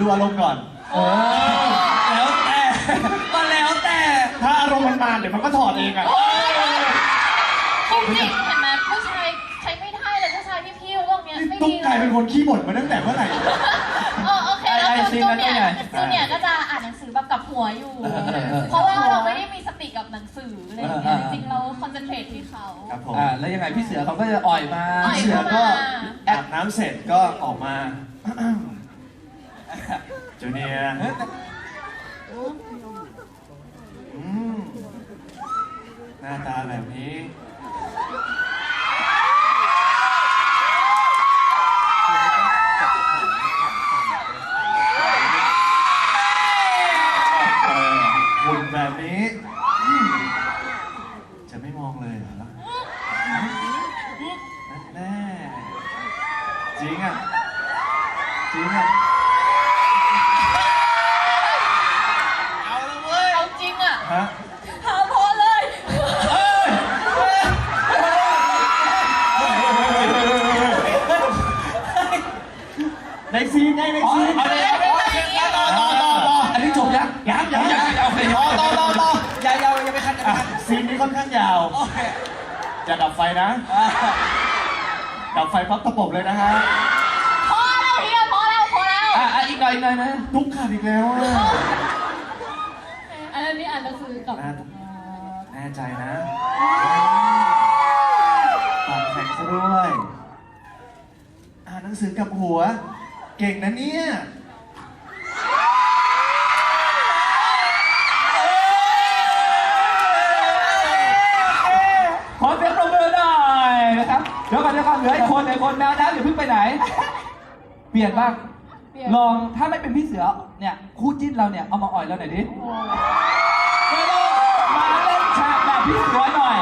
ดูอารมณ์ก่อนเออแล้วแต่ก็แล้วแต่ ถ้าอารมณ์มันมาเดี๋ยวมันก็ถอดเองอะจริงๆเห็นไหมผู้ชายใช้ไม่ได้เลยผู้ชายที่พี่พวกเนี้ยนี่ไม่ตุ๊กดีกลายเป็นคนขี้บ่นมาตั้งแต่เมื่อไหร่ เออโอเคแล้วจูจูเนี่ยจูเนี่ยก็จะอ่านหนังสือแบบกับหัวอยู่ เออเออเออเพราะว่าเราไม่ได้มีสติกับหนังสืออะไรอย่างเงี้ยจริงๆเราคอนเซนเทรตที่เขา ครับผมอ่าแล้วยังไงพี่เสือเขาก็จะอ่อยมาอ่อย เสือเข้าก็มาอาบน้ำเสร็จก็ออกมา จูเนียร์อืมหน้าตาแบบนี้เออหุ่นแบบนี้อืมจะไม่มองเลยเหรอนั่นแน่จริงอะ จริงอะ ฮะหาพอเลยในซีนไงในอ๋อซีนเอาเลยเอาเลยต่อต่อต่อต่ออันนี้จบยังยังยังยังยังโอเคต่อต่อต่อต่ออย่าอย่าอย่าไปคัดอย่าไปอะคัดซีนนี้ค่อนข้างยาว โอเคจะดับไฟนะ อ่าดับไฟพับตะปบเลยนะฮะพอแล้วเฮียพอแล้วพอแล้ว อะอะอีกหน่อยอีกหน่อยนะ ทุกขาดอีกแล้วอะ อันนี้อ่านหนังสือกับน่า แน่ใจนะปากแข็งซะด้วย อ่านหนังสือกับหัว เก่งนะเนี่ย ขอเสียงปรบมือหน่อยนะครับเดี๋ยวก่อนเดี๋ยวก่อนเหลืออีกคนเหลืออีกคนแมวน้ำอย่าเพิ่งไปไหน เปลี่ยนบ้างลองถ้าไม่เป็นพี่เสือเนี่ยคู่จิ้นเราเนี่ยเอามาอ่อยเราหน่อยดิเฉากแบบพี่เสือหน่อย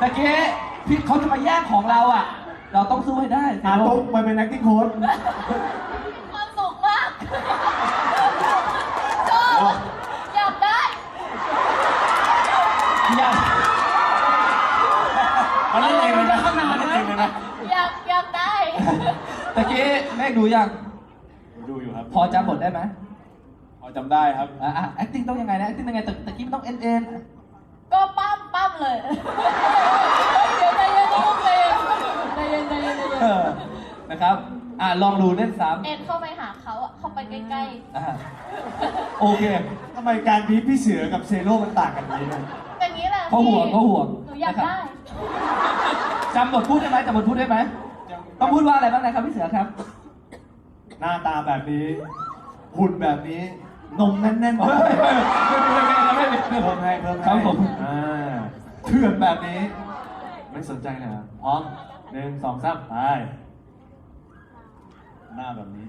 ตะเกีพี่เขาจะมาแย่งของเราอะ เราต้องสู้ให้ได้อ่านตุ๊กมันเป็น acting coach ความสุขมากชอบอยากได้อย่ามันเล่นเองเลยนะมันเล่นเองเลยนะอยากอยากได้ตะกี้แม่ดูยังดูอยู่ครับ พอจำบทได้ไหมพอจำได้ครับอะอะ acting ต้องยังไงนะ acting ยังไงตะตะกี้มันต้องเอ็นเอ็นก็ปั้มปั้ม เลยเดี๋ยวใจเย็นๆใจเย็นใจเย็นใจเย็นใจเย็นเออนะครับอะลองดูเล่นซ้เอ็นเข้าไปหาเขาอะเข้าไปใกล้ำอะโอเค ทำไมการบีบพี่เสือกับเซโร่มันต่างกันอย่างนี้เนี่ยๆอย่างนี้แหละเขาห่วงเขาห่วง หนูอยากนะครับได้ จำบทพูดได้ไหมจำบทพูดได้ไหมต้องพูดว่าอะไรบ้างนะครับพี่เสือครับ หน้าตาแบบนี้ หุ่นแบบนี้ นมแน่นๆเฮ้ยไม่มีไม่มีไม่มีเพิ่มให้เพิ่มให้ครับผม อ่า เถื่อนแบบนี้ ไม่สนใจเลยนะพร้อมหนึ่งสองสามไปหน้าแบบนี้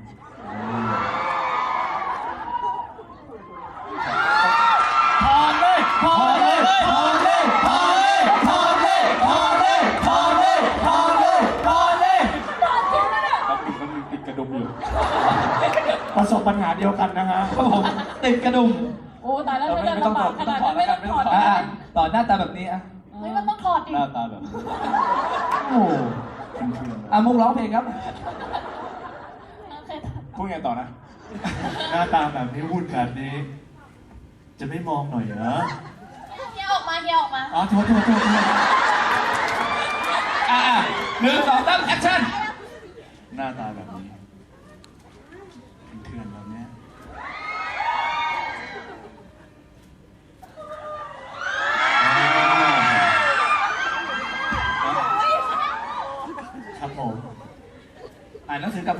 พอนเลยพอนเลยพอนเลยพอนเลยพอนเลยพอนเลยพอนเลยพอเลยพอเลยเราปิดมันติดกระดุมอยู่ประสบปัญหาเดียวกันนะฮะครับผมติดกระดุมโอ้ตายแล้วไม่ต้องลำบากขนาดนั้นไม่ต้องถอดอะอะต่อหน้าตาแบบนี้อะ เฮ้ยมันต้องถอดดิหน้าตาแบบนี้โอ้โหเถื่อนๆอะมุกร้องเพลงครับ โอเคพูดไงต่อนะ หน้าตาแบบนี้หุ่นแบบนี้ จะไม่มองหน่อยเหรอเฮียออกมาเฮียออกมาอ๋อโทษโทษโทษโทษอะอะหนึ่งสองสามแอคชั่น หน้าตาแบบนี้เถื่อนๆแบบเนี้ย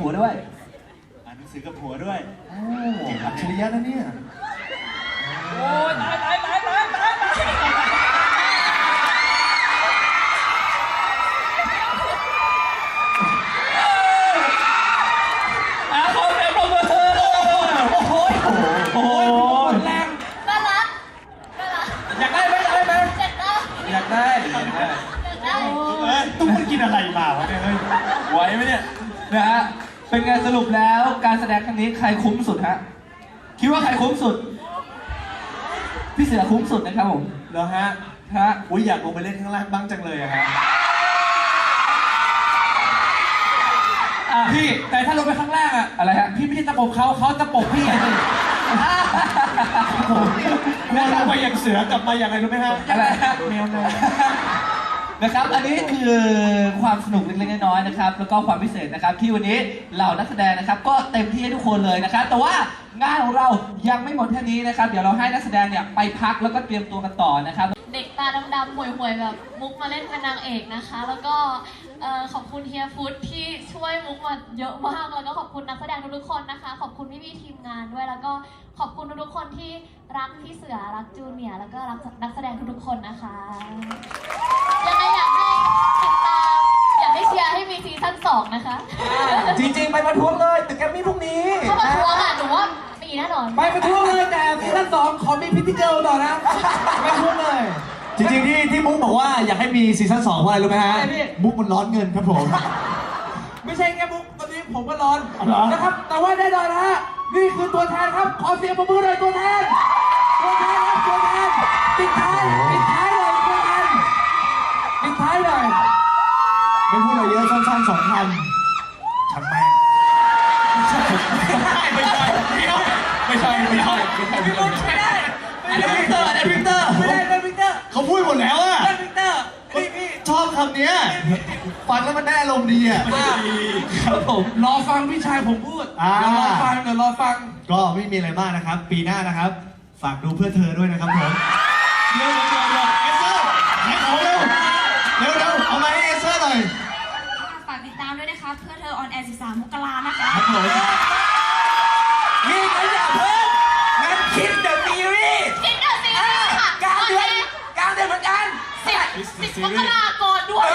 What do I? ไงสรุปแล้วการแสดงครั้งนี้ใครคุ้มสุดฮะคิดว่าใครคุ้มสุด พี่เสือคุ้มสุดนะครับผมเหรอฮะฮะอุ้ยอยากลงไปเล่นข้างล่างบ้างจังเลยอะฮะออะพี่แต่ถ้าลงไปข้างล่างอะอะไรฮะพี่ไม่ใช่ตะปบเขาเขาตะปบพี่อะแล้วลงไปอย่างเสือกลับมาอย่างไรรู้ไหมฮะอะไรฮะแมวเลย นะครับ อันนี้คือความสนุกเล็กๆน้อยๆนะครับ แล้วก็ความพิเศษนะครับ ที่วันนี้เหล่านักแสดงนะครับ ก็เต็มที่ให้ทุกคนเลยนะครับ แต่ว่างานของเรายังไม่หมดแค่นี้นะครับ เดี๋ยวเราให้นักแสดงเนี่ยไปพักแล้วก็เตรียมตัวกันต่อนะครับ เด็กตาดำๆห่วยๆ แบบมุกมาเล่นเป็นนางเอกนะคะ แล้วก็เอ่อขอบคุณเฮียฟุตที่ช่วยมุกมาเยอะมาก แล้วก็ขอบคุณนักแสดงทุกๆคนนะคะ ขอบคุณพี่ๆทีมงานด้วย แล้วก็ขอบคุณทุกๆคนที่รักพี่เสือรักจูเนียร์แล้วก็รักนักแสดงทุกๆคนนะคะยังไงอยากให้ติดตามอยากให้เชียร์ให้มีซีซั่นสองนะคะจริงๆ ไปประท้วงเลย ตึกแกรมมี่พรุ่งนี้ถ้ามาทัวร์อะหนูว่ามีแน่นอน ไปประท้วงเลยแต่ซีซั่นส องขอมีพิธีเกิลต่อนะไปประท้วงเลย จริงๆที่ที่มุกบอกว่าอยากให้มีซีซั่นสองเพราะอะไรรู้ไหมฮะอะไรพี่ มุกมันร้อนเงินครับผม ไม่ใช่แค่มุกตอนนี้ผมก็ร้อนเอาเหรอ นะครับ แต่ว่าแน่นอนนะฮะนี่คือตัวแทนครับ ขอเสียงปรบมือหน่อยตัวแทน ตัวแทนครับตัวแทนปิดท้ายปิดท้ายเลยตัวแทนปิดท้ายเลยไม่พูดอะไรเยอะสั้นๆสองคำช่างแม่งไม่ใช่ไม่ใช่ ไม่ใช่ไม่ใช่พี่มุกไม่ได้อันนี้พิกเตอร์อันนี้พิกเตอร์ไม่ได้เป็นวิกเตอร์เขาพูดหมดแล้วอะเป็นวิกเตอร์พี่พี่ชอบคำเนี้ยฟังแล้วมันได้อารมณ์ดีอะ ครับผม รอฟังพี่ชายผมพูดอ่า เดี๋ยวรอฟังเดี๋ยวรอฟังก็ไม่มีอะไรมากนะครับ ปีหน้านะครับ ฝากดูเพื่อเธอด้วยนะครับผมเดี๋ยวเดี๋ยวเดี๋ยวเดี๋ยวเอเซอร์ขายของเร็วเร็วเร็วเอามาให้เอเซอร์หน่อยฝากติดตามด้วยนะคะ เพื่อเธอออนแอร์ 13 มกรานะคะ ครับผม นี่ก็อย่าเพิ่งงั้นคิดเดอะซีรีส์คิดเดอะซีรีส์ค่ะกลางเดือนกลางเดือนเหมือนกันสิบสิบมกราคมด้วย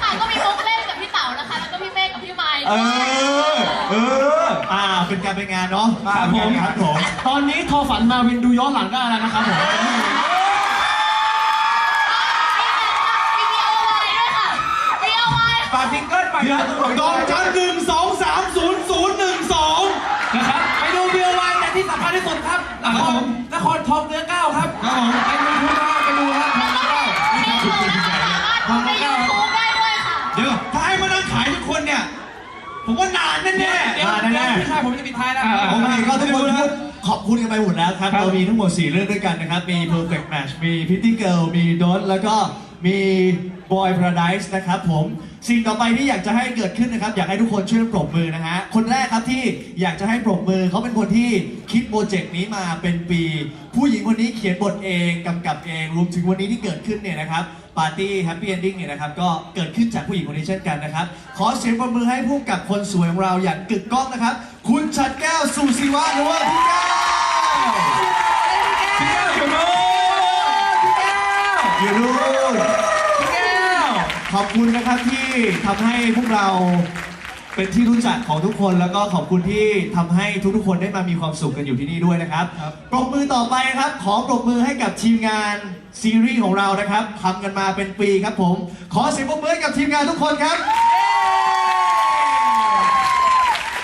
ค่ะก็มีมุกเล่นกับพี่เต๋านะคะ แล้วก็พี่เมฆกับพี่ไมค์เอด้วยอเออ อ่า เป็นการเป็นงานเนาะครับผมครับผม ตอนนี้ทอฝันมาวินดูย้อนหลังได้แล้วนะครับผมมีมีโอไวด้วยค่ะมีโอไว ฝาก ซิงเกิลใหม่เดี๋ยวดองจันหนึ่งสองสามศูนย์ศูนย์หนึ่งสองนะครับไปดูวิววันแต่ที่สำคัญที่สุดครับนครนครทองเนื้อเก้าครับครับผมไปดูทุกท่าไปดูครับทองเนื้อเก้าในยูทูบนะคะสามารถดูในยูทูบได้ด้วยค่ะเดี๋ยวถ้าให้มานั่งขายทุกคนเนี่ยผมว่านานแน่แน่เดี๋ยวนานเดี๋ยวแน่พี่ชายผมจะปิดท้ายแล้วโอเคก็ทุกคนพูดขอบคุณกันไปหมดแล้วครับครับ เรามีทั้งหมด 4 เรื่องด้วยกันนะครับ มี Perfect Match มี Pretty Girl มี Don't แล้วก็ มี Boy Paradise นะครับผมสิ่งต่อไปที่อยากจะให้เกิดขึ้นนะครับ อยากให้ทุกคนช่วยปรบมือนะฮะคนแรกครับที่อยากจะให้ปรบมือเขาเป็นคนที่คิดโปรเจกต์นี้มาเป็นปี ผู้หญิงคนนี้เขียนบทเองกำกับเองรวมถึงวันนี้ที่เกิดขึ้นเนี่ยนะครับปาร์ตี้แฮปปี้เอนดิ้งเนี่ยนะครับก็เกิดขึ้นจากผู้หญิงคนนี้เช่นกันนะครับ ขอเสียงปรบมือให้ผู้กำกับคนสวยของเราอย่างกึกก้องนะครับ คุณชัดแก้วสุศิวะหรือว่าพี่แก้ว อยู่นู่นพี่แก้วขอบคุณนะครับที่ทำให้พวกเราเป็นที่รู้จักของทุกคนแล้วก็ขอบคุณที่ทำให้ทุกๆคนได้มามีความสุขกันอยู่ที่นี่ด้วยนะครับครับปรบมือต่อไปครับ ขอปรบมือให้กับทีมงานซีรีส์ของเรานะครับทำกันมาเป็นปีครับผม ขอเสียงปรบมือให้กับทีมงานทุกคนครับ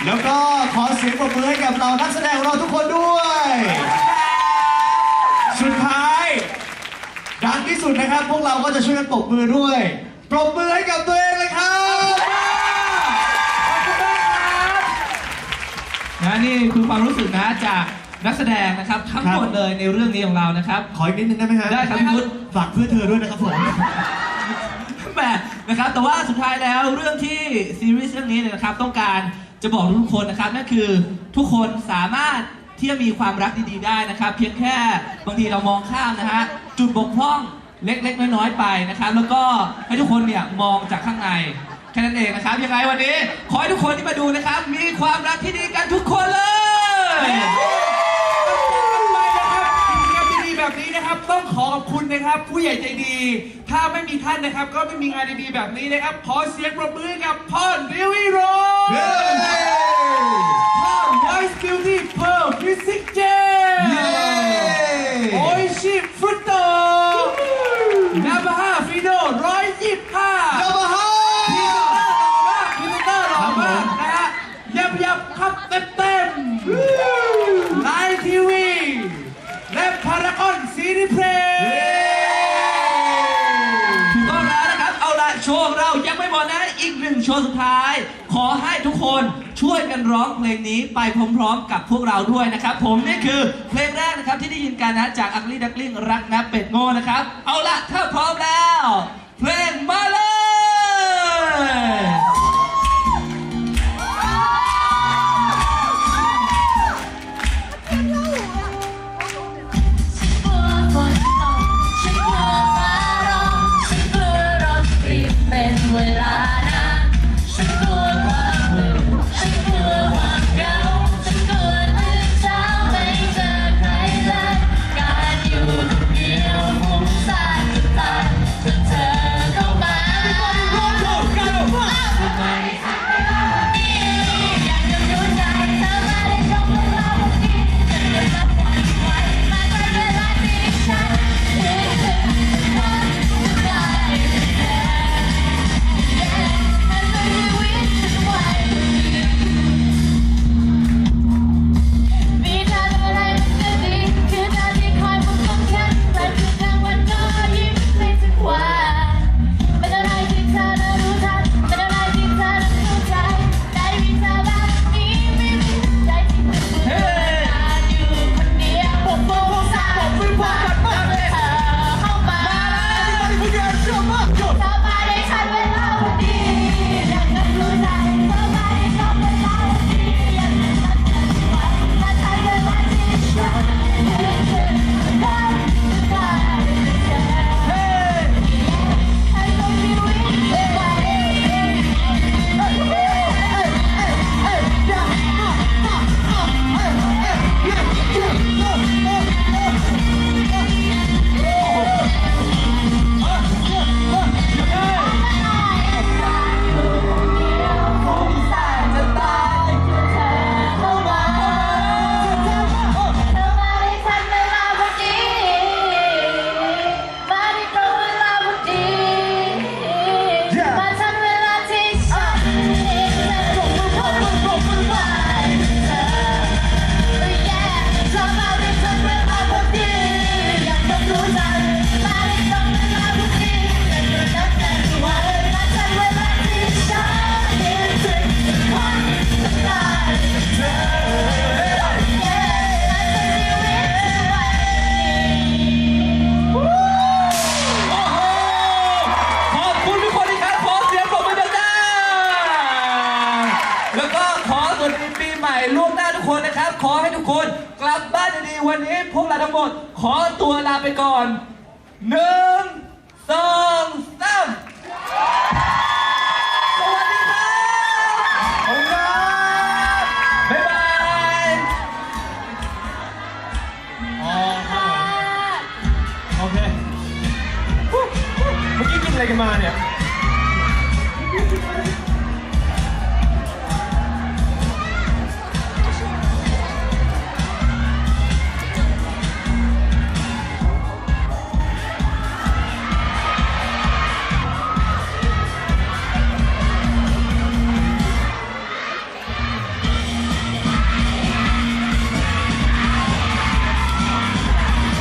แล้วก็ขอเสียงปรบมือให้กับเรานักแสดงของเราทุกคนด้วย สุดท้าย ดังที่สุดนะครับ พวกเราก็จะช่วยกันปรบมือด้วยปรบมือให้กับตัวเองเลยครับนะนี่คือความรู้สึกนะจากนักแสดงนะครับ ทั้งหมดเลยในเรื่องนี้ของเรานะครับ ขออีกนิดนึงได้ไหมฮะได้ครับพี่พุทธฝากเพื่อเธอด้วยนะครับผมแหมนะครับ แต่ว่าสุดท้ายแล้วเรื่องที่ซีรีส์เรื่องนี้เนี่ยนะครับ ต้องการจะบอกทุกคนนะครับนั่นคือทุกคนสามารถ ที่จะมีความรักดีๆได้นะครับ เพียงแค่บางทีเรามองข้ามนะฮะจุดบกพร่องเล็กๆน้อยๆไปนะครับ แล้วก็ให้ทุกคนเนี่ยมองจากข้างในแค่นั้นเองนะครับยังไงวันนี้ ขอให้ทุกคนที่มาดูนะครับ มีความรักที่ดีกันทุกคนเลยไปนะครับกิจกรรมดีๆแบบนี้นะครับต้องขอขอบคุณนะครับ ผู้ใหญ่ใจดี ถ้าไม่มีท่านนะครับ ก็ไม่มีงานดีๆแบบนี้นะครับ ขอเสียงปรบมือให้กับพ่อดิวิโรเย้พ่อ Voice Beauty Pearl Physic J เย้โอ ชิฟรุตโตนาบาฮาฟิโันร้องเพลงนี้ไปพร้อมๆ กับพวกเราด้วยนะครับ ผมนี่คือเพลงแรกนะครับที่ได้ยินกันนะจากอักลีดักลิ่งรักนะเป็ดโง่นะครับ เอาละถ้าพร้อมแล้ว เพลงายล่วงหน้าทุกคนนะครับ ขอให้ทุกคนกลับบ้านดีๆวันนี้พวกเราทั้งหมด ขอตัวลาไปก่อนหนึ่งสองสามสวัสดีครับขอบ๊ายบายอ๋คโอเคเมื่กี้กินอะไรกันมาเนี่ย